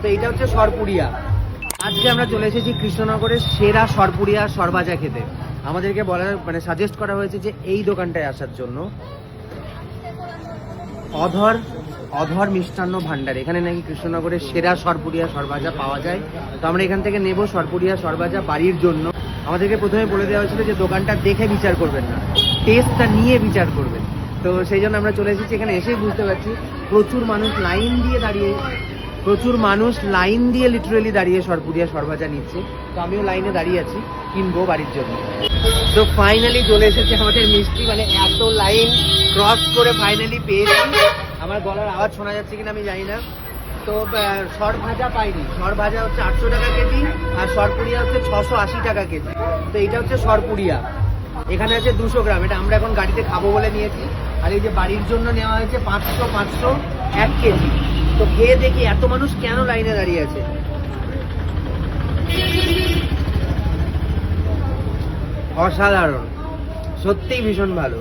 তো এইটা হচ্ছে সরপুরিয়া আজকে আমরা চলে এসেছি কৃষ্ণনগরের সেরা সরপুরিয়া সরভাজা খেতে। আমাদেরকে বলার মানে সাজেস্ট করা হয়েছে যে এই দোকানটায় আসার জন্য অধর অধর মিষ্টান্ন ভান্ডার এখানে নাকি কৃষ্ণনগরের সেরা সরপুরিয়া সরভাজা পাওয়া যায়। তো আমরা এখান থেকে নেব সরপুরিয়া সরভাজা বাড়ির জন্য। আমাদেরকে প্রথমে বলে দেওয়া হয়েছিল যে দোকানটা দেখে বিচার করবেন না। টেস্টটা নিয়ে বিচার করবেন। তো সেই জন্য আমরা চলে এসেছি। এখানে এসেই বুঝতে পারছি প্রচুর মানুষ লাইন দিয়ে দাঁড়িয়ে প্রচুর মানুষ লাইন দিয়ে লিটারেলি দাঁড়িয়ে সরপুরিয়া সরভাজা নিচ্ছে। তো আমিও লাইনে দাঁড়িয়ে আছি, কিনবো বাড়ির জন্য। তো ফাইনালি চলে এসেছে আমাদের মিষ্টি মানে এত লাইন ক্রস করে ফাইনালি পেয়েছি। আমার গলার আওয়াজ শোনা যাচ্ছে কিনা আমি জানি না। তো সর ভাজা পাইনি। সর ভাজা হচ্ছে আটশো টাকা কেজি, আর সরপুরিয়া হচ্ছে ছশো আশি টাকা কেজি। তো এটা হচ্ছে সরপুরিয়া। এখানে আছে দুশো গ্রাম। এটা আমরা এখন গাড়িতে খাব বলে নিয়েছি। আর এই যে বাড়ির জন্য নেওয়া হয়েছে পাঁচশো পাঁচশো এক কেজি। তো খেয়ে দেখি এত মানুষ কেন লাইনে দাঁড়িয়ে আছে? অসাধারণ। সত্যিই ভীষণ ভালো।